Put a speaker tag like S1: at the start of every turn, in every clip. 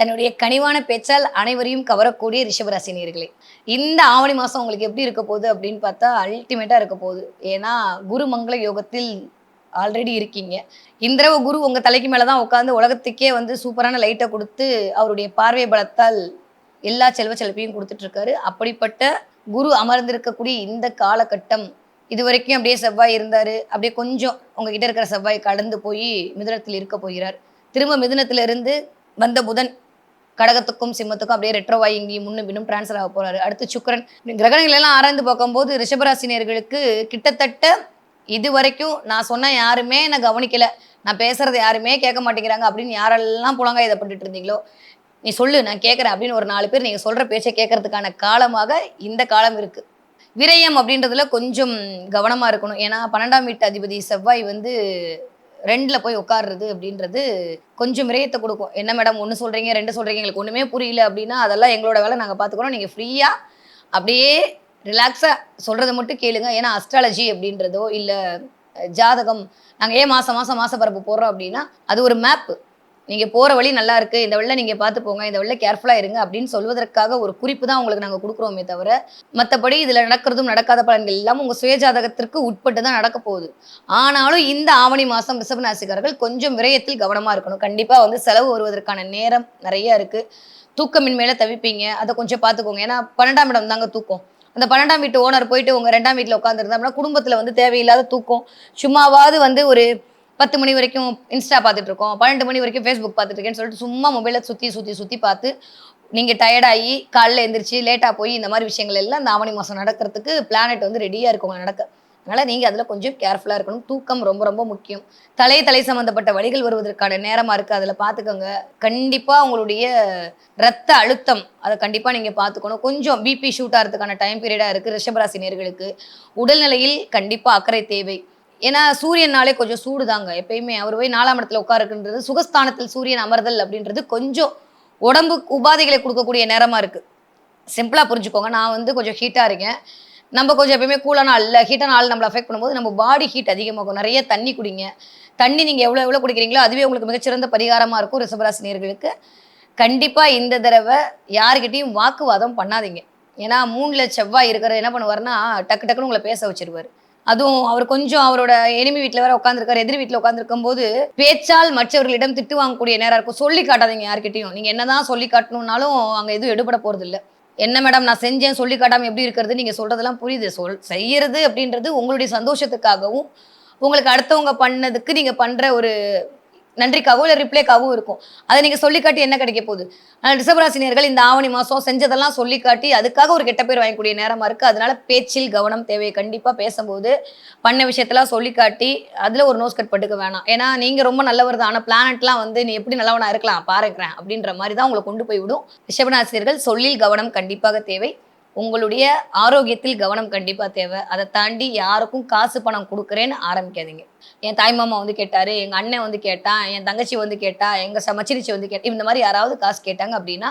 S1: தன்னுடைய கனிவான பேச்சால் அனைவரையும் கவரக்கூடிய ரிஷபராசி நேர்களே இந்த ஆவணி மாதம் உங்களுக்கு எப்படி இருக்க போகுது அப்படின்னு பார்த்தா அல்டிமேட்டாக இருக்க போகுது. ஏன்னா குரு மங்கள யோகத்தில் ஆல்ரெடி இருக்கீங்க. இந்திரவ குரு உங்கள் தலைக்கு மேலே தான் உட்காந்து உலகத்துக்கே வந்து சூப்பரான லைட்டை கொடுத்து அவருடைய பார்வை பலத்தால் எல்லா செல்வ செழிப்பையும் கொடுத்துட்ருக்காரு அப்படிப்பட்ட குரு அமர்ந்திருக்கக்கூடிய இந்த காலகட்டம் இது வரைக்கும் அப்படியே செவ்வாய் இருந்தார். அப்படியே கொஞ்சம் உங்ககிட்ட இருக்கிற செவ்வாய் கடந்து போய் மிதுனத்தில் இருக்க போகிறார். திரும்ப மிதுனத்திலிருந்து வந்த புதன் கடகத்துக்கும் சிம்மத்துக்கும் அப்படியே ரெட்ரோவாய் இங்கேயும் முன்னும் பின்னும் டிரான்ஸ்ஃபர் ஆக போறாரு. அடுத்து சுக்கரன். கிரகணங்கள் எல்லாம் ஆராய்ந்து பார்க்கும்போது ரிஷபராசினியர்களுக்கு கிட்டத்தட்ட இது வரைக்கும் நான் சொன்ன யாருமே என்னை கவனிக்கல. நான் பேசுறது யாருமே கேட்க மாட்டேங்கிறாங்க அப்படின்னு யாரெல்லாம் புலங்காய் இதை பண்ணிட்டு இருந்தீங்களோ நீ சொல்லு நான் கேட்குறேன் அப்படின்னு ஒரு நாலு பேர் நீங்கள் சொல்கிற பேச்சை கேட்கறதுக்கான காலமாக இந்த காலம் இருக்குது விரயம் அப்படின்றதுல கொஞ்சம் கவனமாக இருக்கணும். ஏன்னா பன்னெண்டாம் வீட்டு அதிபதி செவ்வாய் வந்து ரெண்டில் போய் உட்காடுறது அப்படின்றது கொஞ்சம் விரயத்தை கொடுக்கும். என்ன மேடம் ஒன்று சொல்கிறீங்க ரெண்டு சொல்கிறீங்க எங்களுக்கு ஒன்றுமே புரியல அப்படின்னா அதெல்லாம் எங்களோட வேலை நாங்கள் பார்த்துக்குறோம் நீங்கள் ஃப்ரீயாக அப்படியே ரிலாக்ஸாக சொல்கிறத மட்டும் கேளுங்க. ஏன்னா அஸ்ட்ராலஜி அப்படின்றதோ இல்லை ஜாதகம் நாங்கள் ஏன் மாதம் மாதம் மாசப்பரப்பு போடுறோம் அப்படின்னா அது ஒரு மேப்பு நீங்கள் போகிற வழி நல்லா இருக்கு. இந்த வழியில் நீங்கள் பார்த்து போங்க. இந்த வழியில் கேர்ஃபுல்லாக இருங்க அப்படின்னு சொல்வதற்காக ஒரு குறிப்பு தான் உங்களுக்கு நாங்கள் கொடுக்குறோமே தவிர மற்றபடி இதில் நடக்கிறதும் நடக்காத பலன்கள் எல்லாம் உங்கள் சுயஜாதகத்திற்கு உட்பட்டு தான் நடக்க போகுது. ஆனாலும் இந்த ஆவணி மாதம் ரிஷபராசிக்காரர்கள் கொஞ்சம் விரயத்தில் கவனமாக இருக்கணும். கண்டிப்பாக வந்து செலவு வருவதற்கான நேரம் நிறைய இருக்குது தூக்கமின்மையில தவிப்பீங்க. அதை கொஞ்சம் பார்த்துக்கோங்க. ஏன்னா பன்னெண்டாம் இடம் தாங்க தூக்கம். அந்த பன்னெண்டாம் வீட்டு ஓனர் போயிட்டு உங்க ரெண்டாம் வீட்டில் அப்படின்னா குடும்பத்தில் வந்து தேவையில்லாத தூக்கம். சும்மாவாவது வந்து ஒரு பத்து மணி வரைக்கும் இன்ஸ்டா பார்த்துட்டு இருக்கோம் பன்னெண்டு மணி வரைக்கும் ஃபேஸ்புக் பார்த்துட்டு இருக்கேன்னு சொல்லிட்டு சும்மா மொபைலை சுற்றி சுற்றி சுற்றி பார்த்து நீங்கள் டயர்டாகி காலைல எழுந்திரிச்சு லேட்டாக போய் இந்த மாதிரி விஷயங்கள் எல்லாம் இந்த ஆவணி மாதம் நடக்கிறதுக்கு பிளானட் வந்து ரெடியாக இருக்கும் நடக்க. அதனால் நீங்கள் அதில் கொஞ்சம் கேர்ஃபுல்லாக இருக்கணும். தூக்கம் ரொம்ப ரொம்ப முக்கியம். தலை தலை சம்மந்தப்பட்ட வழிகள் வருவதற்கான நேரமாக இருக்குது அதில் பார்த்துக்கோங்க. கண்டிப்பாக உங்களுடைய ரத்த அழுத்தம் அதை கண்டிப்பாக நீங்கள் பார்த்துக்கணும். கொஞ்சம் பிபி ஷூட் ஆகிறதுக்கான டைம் பீரியடாக இருக்குது ரிஷபராசி நேர்களுக்கு. உடல்நிலையில் கண்டிப்பாக அக்கறை தேவை. ஏன்னா சூரியனாலே கொஞ்சம் சூடு தாங்க எப்பயுமே அவர் போய் நாலாம் இடத்துல உட்காருக்குன்றது சுகஸ்தானத்தில் சூரியன் அமர்தல் அப்படின்றது கொஞ்சம் உடம்பு உபாதைகளை கொடுக்கக்கூடிய நேரமாக இருக்குது சிம்பிளாக புரிஞ்சுக்கோங்க. நான் வந்து கொஞ்சம் ஹீட்டாக இருக்கேன். நம்ம கொஞ்சம் எப்பயுமே கூலான ஆள் இல்லை ஹீட்டான ஆள் நம்மளை அஃபெக்ட் பண்ணும்போது நம்ம பாடி ஹீட் அதிகமாகும் நிறைய தண்ணி குடிங்க. தண்ணி நீங்கள் எவ்வளோ எவ்வளோ குடிக்கிறீங்களோ அதுவே உங்களுக்கு மிகச்சிறந்த பரிகாரமாக இருக்கும் ரிசபராசினியர்களுக்கு கண்டிப்பாக இந்த தடவை யாருக்கிட்டையும் வாக்குவாதம் பண்ணாதீங்க. ஏன்னா மூணில் செவ்வாய் இருக்கிறது என்ன பண்ணுவாருன்னா டக்கு டக்குன்னு உங்களை பேச வச்சிருவார். அதுவும் அவர் கொஞ்சம் அவரோட எனிமி வீட்டில் வேற உட்காந்துருக்காரு எதிர் வீட்டில் உட்காந்துருக்கும் போது பேச்சால் மற்றவர்களிடம் திட்டு வாங்கக்கூடிய நேரம் இருக்கும். சொல்லி காட்டாதீங்க யார்கிட்டையும். நீங்கள் என்னதான் சொல்லி காட்டணும்னாலும் அங்கே எதுவும் எடுபட போகிறது இல்லை. என்ன மேடம் நான் செஞ்சேன் சொல்லி காட்டாமல் எப்படி இருக்கிறது? நீங்கள் சொல்கிறதெல்லாம் புரியுது. சொல் செய்யறது அப்படின்றது உங்களுடைய சந்தோஷத்துக்காகவும் உங்களுக்கு அடுத்தவங்க பண்ணதுக்கு நீங்கள் பண்ணுற ஒரு நன்றிக்காகவும் இல்லை ரிப்ளைக்காகவும் இருக்கும். அதை நீங்கள் சொல்லிக்காட்டி என்ன கிடைக்க போகுது? ஆனால் ரிஷபராசினியர்கள் இந்த ஆவணி மாதம் செஞ்சதெல்லாம் சொல்லிக்காட்டி அதுக்காக ஒரு கெட்ட பேர் வாங்கக்கூடிய நேரமாக இருக்குது அதனால பேச்சில் கவனம் தேவை. கண்டிப்பாக பேசும்போது பண்ண விஷயத்தெல்லாம் சொல்லிக்காட்டி அதில் ஒரு நோஸ் கட் பட்டுக்க வேணாம். ஏன்னா நீங்கள் ரொம்ப நல்லவர் தான். ஆனால் பிளானட்லாம் வந்து நீ எப்படி நல்லவனாக இருக்கலாம் பாருக்கிறேன் அப்படின்ற மாதிரி தான் உங்களை கொண்டு போய் விடும். ரிஷபராசினியர்கள் சொல்லில் கவனம் கண்டிப்பாக தேவை. உங்களுடைய ஆரோக்கியத்தில் கவனம் கண்டிப்பாக தேவை. அதை தாண்டி யாருக்கும் காசு பணம் கொடுக்குறேன்னு ஆரம்பிக்காதீங்க. என் தாய் மாமா வந்து கேட்டாரு எங்கள் அண்ணன் வந்து கேட்டான் என் தங்கச்சி வந்து கேட்டா எங்கள் சமச்சிரிச்சி வந்து கேட்டா இந்த மாதிரி யாராவது காசு கேட்டாங்க அப்படின்னா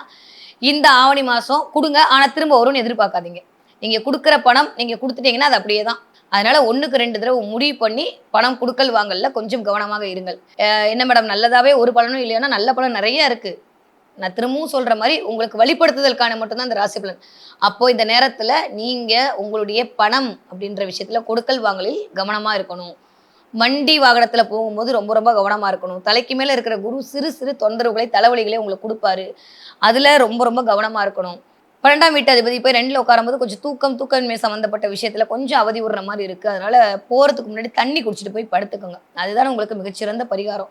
S1: இந்த ஆவணி மாதம் கொடுங்க. ஆனால் திரும்ப வரும்னு எதிர்பார்க்காதீங்க. நீங்கள் கொடுக்குற பணம் நீங்கள் கொடுத்துட்டீங்கன்னா அது அப்படியே தான். அதனால ஒன்றுக்கு ரெண்டு தடவை முடிவு பண்ணி பணம் கொடுக்கல் வாங்கல கொஞ்சம் கவனமாக இருங்கள். என்ன மேடம் நல்லதாவே ஒரு பலனும் இல்லைன்னா நல்ல பலன் நிறைய இருக்குது நான் திரும்பவும் சொல்ற மாதிரி உங்களுக்கு வழிபடுத்துதலுக்கான மட்டும்தான் இந்த ராசி பலன். அப்போ இந்த நேரத்துல நீங்க உங்களுடைய பணம் அப்படின்ற விஷயத்துல கொடுக்கல் வாங்கலில் கவனமா இருக்கணும். வண்டி வாகனத்துல போகும்போது ரொம்ப ரொம்ப கவனமா இருக்கணும். தலைக்கு மேல இருக்கிற குரு சிறு சிறு தொந்தரவுகளை தலைவலிகளை உங்களுக்கு கொடுப்பாரு. அதுல ரொம்ப ரொம்ப கவனமா இருக்கணும். பன்னெண்டாம் வீட்டு அதிபதி போய் ரெண்டுல உட்காரும்போது கொஞ்சம் தூக்கம் தூக்கமே சம்மந்தப்பட்ட விஷயத்துல கொஞ்சம் அவதி விடுற மாதிரி இருக்கு. அதனால போறதுக்கு முன்னாடி தண்ணி குடிச்சிட்டு போய் படுத்துக்கோங்க. அதுதான் உங்களுக்கு மிகச்சிறந்த பரிகாரம்.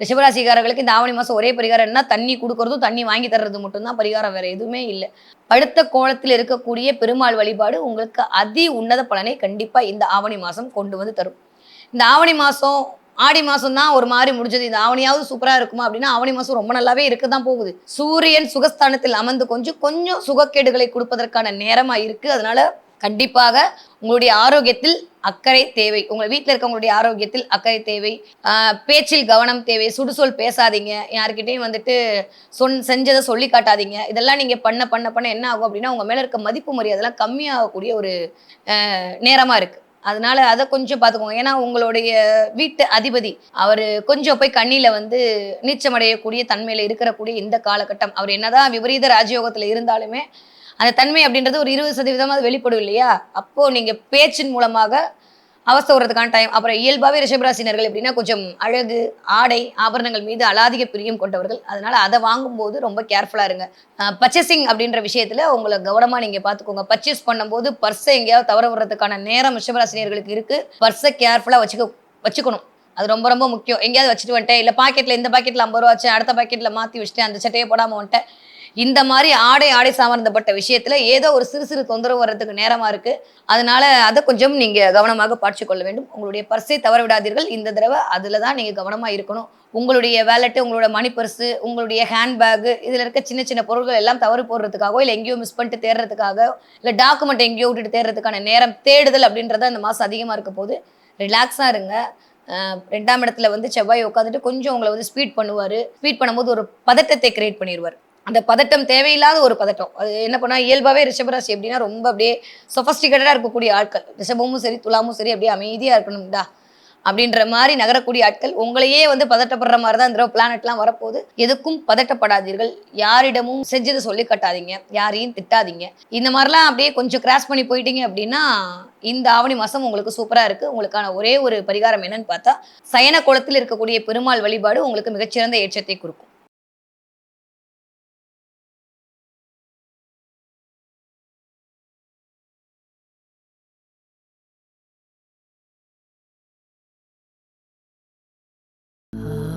S1: ரிஷபராசிக்காரர்களுக்கு இந்த ஆவணி மாதம் ஒரே பரிகாரம் என்ன தண்ணி கொடுக்கறதும் தண்ணி வாங்கி தர்றது மட்டும்தான் பரிகாரம் வேற எதுவுமே இல்லை. படுத்த கோலத்தில் இருக்கக்கூடிய பெருமாள் வழிபாடு உங்களுக்கு அதி உன்னத பலனை கண்டிப்பா இந்த ஆவணி மாதம் கொண்டு வந்து தரும். இந்த ஆவணி மாதம் ஆடி மாதம் தான் ஒரு மாதிரி முடிஞ்சது. இந்த ஆவணியாவது சூப்பராக இருக்குமா அப்படின்னா ஆவணி மாதம் ரொம்ப நல்லாவே இருக்க தான் போகுது. சூரியன் சுகஸ்தானத்தில் அமர்ந்து கொஞ்சம் கொஞ்சம் சுகக்கேடுகளை கொடுப்பதற்கான நேரமாக இருக்குது அதனால கண்டிப்பாக உங்களுடைய ஆரோக்கியத்தில் அக்கறை தேவை. உங்கள் வீட்டில் இருக்கவங்களுடைய ஆரோக்கியத்தில் அக்கறை தேவை. பேச்சில் கவனம் தேவை. சுடுசொல் பேசாதீங்க. யாருக்கிட்டையும் வந்துட்டு சொன் செஞ்சதை சொல்லி காட்டாதீங்க. இதெல்லாம் நீங்கள் பண்ண பண்ண பண்ண என்ன ஆகும் அப்படின்னா உங்கள் மேலே இருக்க மதிப்பு மரியாதைலாம் கம்மியாகக்கூடிய ஒரு நேரமாக இருக்குது அதனால அதை கொஞ்சம் பார்த்துக்கோங்க. ஏன்னா உங்களுடைய வீட்டு அதிபதி அவர் கொஞ்சம் போய் கண்ணியில் வந்து நீச்சமடையக்கூடிய தன்மையில் இருக்கக்கூடிய இந்த காலகட்டம். அவர் என்னதான் விபரீத ராஜயோகத்தில் இருந்தாலுமே அந்த தன்மை அப்படின்றது ஒரு இருபது சதவீதமாக வெளிப்படும் இல்லையா? அப்போ நீங்க பேச்சின் மூலமாக அவஸ்தை வர்றதுக்கான டைம் அப்புறம் இயல்பாகவே ரிஷபராசினர்கள் எப்படின்னா கொஞ்சம் அழகு ஆடை ஆபரணங்கள் மீது அலாதிக பிரியம் கொண்டவர்கள். அதனால அதை வாங்கும்போது ரொம்ப கேர்ஃபுல்லாக இருங்க. பர்ச்சேசிங் அப்படின்ற விஷயத்துல உங்களை கவனமா நீங்க பார்த்துக்கோங்க. பர்ச்சேஸ் பண்ணும்போது பர்ஸை எங்கேயாவது தவற வர்றதுக்கான நேரம் ரிஷபராசினியர்களுக்கு இருக்கு. பர்ஸை கேர்ஃபுல்லாக வச்சுக்க வச்சுக்கணும். அது ரொம்ப ரொம்ப முக்கியம். எங்கேயாவது வச்சுட்டு வந்துட்டேன். இல்லை பாக்கெட்டில் இந்த பாக்கெட்டில் ஐம்பது ரூபா வச்சேன் அடுத்த பாக்கெட்டில் மாற்றி வச்சுட்டேன். அந்த சட்டையை போடாமல் வந்துட்டேன். இந்த மாதிரி ஆடை ஆடை சம்பந்தப்பட்ட விஷயத்துல ஏதோ ஒரு சிறு சிறு தொந்தரவு வர்றதுக்கு நேரமா இருக்கு. அதனால அதை கொஞ்சம் நீங்க கவனமாக பார்த்துக் கொள்ள வேண்டும். உங்களுடைய பர்ஸை தவற விடாதீர்கள். இந்த தடவை அதுல தான் நீங்க கவனமா இருக்கணும். உங்களுடைய வேலெட்டு உங்களோட மணி பர்ஸு உங்களுடைய ஹேண்ட்பேக் இதுல இருக்க சின்ன சின்ன பொருட்கள் எல்லாம் தவறு போடுறதுக்காகவோ இல்லை எங்கேயோ மிஸ் பண்ணிட்டு தேடுறதுக்காக இல்லை டாக்குமெண்ட் எங்கேயோ விட்டுட்டு தேடுறதுக்கான நேரம் தேடுதல் அப்படின்றத இந்த மாசம் அதிகமா இருக்க போது ரிலாக்ஸா இருங்க. ரெண்டாம் இடத்துல வந்து செவ்வாய் உட்காந்துட்டு கொஞ்சம் உங்களை வந்து ஸ்பீட் பண்ணுவார். ஸ்பீட் பண்ணும்போது ஒரு பதட்டத்தை கிரியேட் பண்ணிடுவார் அந்த பதட்டம் தேவையில்லாத ஒரு பதட்டம். அது என்ன பண்ணா இயல்பாகவே ரிஷபராசி எப்படின்னா ரொம்ப அப்படியே சொஃபஸ்டிகேட்டடாக இருக்கக்கூடிய ஆட்கள். ரிஷபமும் சரி துலாமும் சரி அப்படியே அமைதியாக இருக்கணும்டா அப்படின்ற மாதிரி நகரக்கூடிய ஆட்கள் உங்களையே வந்து பதட்டப்படுற மாதிரி தான் இந்த பிளானட்லாம் வரப்போகுது. எதுக்கும் பதட்டப்படாதீர்கள். யாரிடமும் செஞ்சதை சொல்லி கட்டாதீங்க. யாரையும் திட்டாதீங்க. இந்த மாதிரிலாம் அப்படியே கொஞ்சம் கிராஸ் பண்ணி போயிட்டீங்க அப்படின்னா இந்த ஆவணி மாதம் உங்களுக்கு சூப்பராக இருக்குது உங்களுக்கான ஒரே ஒரு பரிகாரம் என்னன்னு பார்த்தா சயன குளத்தில் இருக்கக்கூடிய பெருமாள் வழிபாடு உங்களுக்கு மிகச்சிறந்த ஏற்றத்தை கொடுக்கும். Oh.